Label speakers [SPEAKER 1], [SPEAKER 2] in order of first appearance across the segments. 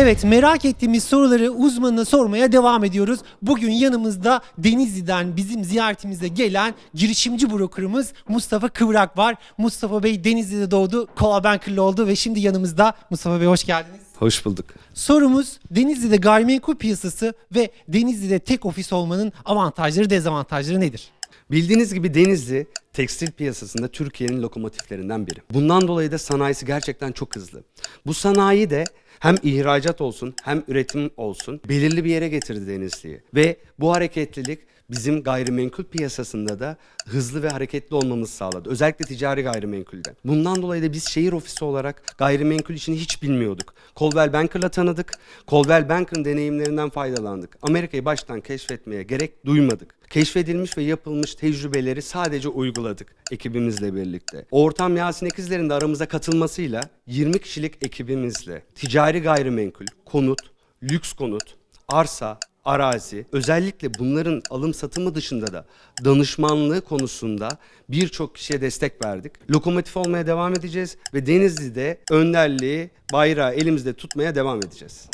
[SPEAKER 1] Evet merak ettiğimiz soruları uzmanına sormaya devam ediyoruz. Bugün yanımızda Denizli'den bizim ziyaretimize gelen girişimci brokerımız Mustafa Kıvrak var. Mustafa Bey Denizli'de doğdu, Kola Banker'lı oldu ve şimdi yanımızda. Mustafa Bey hoş geldiniz.
[SPEAKER 2] Hoş bulduk.
[SPEAKER 1] Sorumuz Denizli'de gayrimenkul piyasası ve Denizli'de tek ofis olmanın avantajları dezavantajları nedir?
[SPEAKER 2] Bildiğiniz gibi Denizli tekstil piyasasında Türkiye'nin lokomotiflerinden biri. Bundan dolayı da sanayisi gerçekten çok hızlı. Bu sanayi de hem ihracat olsun hem üretim olsun belirli bir yere getirdi Denizli'yi. Ve bu hareketlilik bizim gayrimenkul piyasasında da hızlı ve hareketli olmamızı sağladı. Özellikle ticari gayrimenkulde. Bundan dolayı da biz şehir ofisi olarak gayrimenkul işini hiç bilmiyorduk. Coldwell Banker'la tanıdık. Coldwell Banker'ın deneyimlerinden faydalandık. Amerika'yı baştan keşfetmeye gerek duymadık. Keşfedilmiş ve yapılmış tecrübeleri sadece uyguladık ekibimizle birlikte. Ortam Yasin Ekizler'in de aramıza katılmasıyla 20 kişilik ekibimizle ticari gayrimenkul, konut, lüks konut, arsa, arazi, özellikle bunların alım satımı dışında da danışmanlığı konusunda birçok kişiye destek verdik. Lokomotif olmaya devam edeceğiz ve Denizli'de önderliği, bayrağı elimizde tutmaya devam edeceğiz.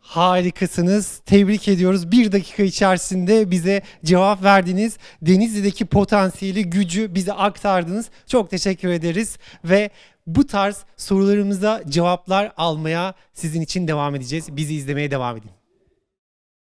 [SPEAKER 1] Harikasınız. Tebrik ediyoruz. Bir dakika içerisinde bize cevap verdiniz. Denizli'deki potansiyeli, gücü bize aktardınız. Çok teşekkür ederiz ve bu tarz sorularımıza cevaplar almaya sizin için devam edeceğiz. Bizi izlemeye devam edin.